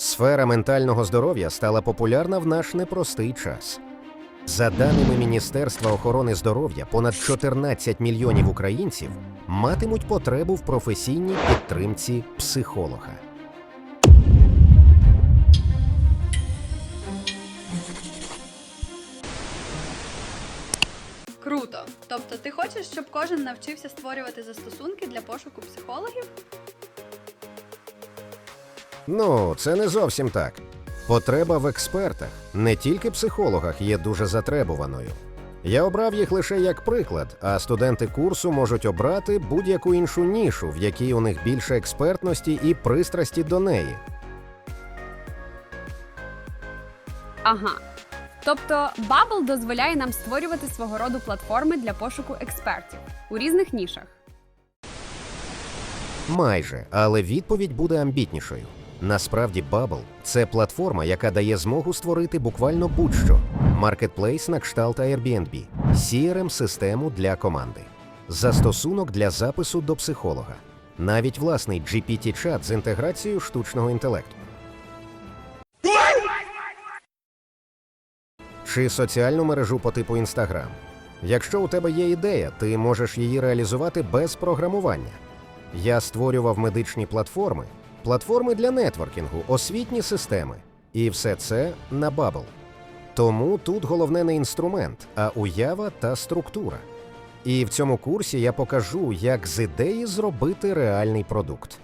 Сфера ментального здоров'я стала популярна в наш непростий час. За даними Міністерства охорони здоров'я, понад 14 мільйонів українців матимуть потребу в професійній підтримці психолога. Круто. Тобто, ти хочеш, щоб кожен навчився створювати застосунки для пошуку психологів? Ну, це не зовсім так. Потреба в експертах, не тільки психологах, є дуже затребуваною. Я обрав їх лише як приклад, а студенти курсу можуть обрати будь-яку іншу нішу, в якій у них більше експертності і пристрасті до неї. Ага. Тобто Bubble дозволяє нам створювати свого роду платформи для пошуку експертів у різних нішах. Майже, але відповідь буде амбітнішою. Насправді, Bubble – це платформа, яка дає змогу створити буквально будь-що: маркетплейс на кшталт Airbnb, CRM-систему для команди, застосунок для запису до психолога, навіть власний GPT-чат з інтеграцією штучного інтелекту. Чи соціальну мережу по типу Instagram. Якщо у тебе є ідея, ти можеш її реалізувати без програмування. Я створював медичні платформи, платформи для нетворкінгу, освітні системи. І все це на Bubble. Тому тут головне не інструмент, а уява та структура. І в цьому курсі я покажу, як з ідеї зробити реальний продукт.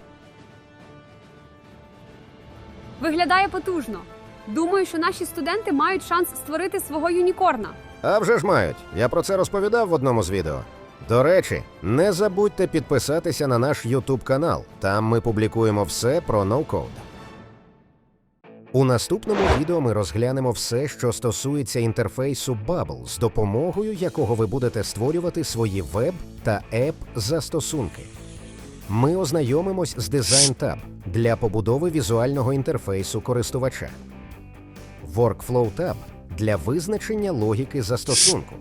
Виглядає потужно. Думаю, що наші студенти мають шанс створити свого юнікорна. А вже ж мають. Я про це розповідав в одному з відео. До речі, не забудьте підписатися на наш YouTube канал. Там ми публікуємо все про ноу-код. У наступному відео ми розглянемо все, що стосується інтерфейсу Bubble, з допомогою якого ви будете створювати свої веб та еп застосунки. Ми ознайомимось з Design Tab для побудови візуального інтерфейсу користувача. Workflow Tab для визначення логіки застосунку.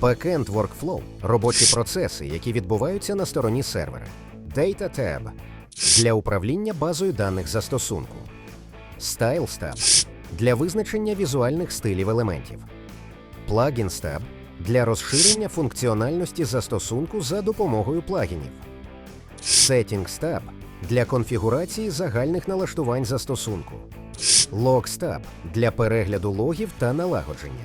Backend Workflow – робочі процеси, які відбуваються на стороні сервера. Data Tab для управління базою даних застосунку. Styles Tab для визначення візуальних стилів елементів. Plugins Tab для розширення функціональності застосунку за допомогою плагінів. Settings Tab для конфігурації загальних налаштувань застосунку. Logs Tab для перегляду логів та налагодження.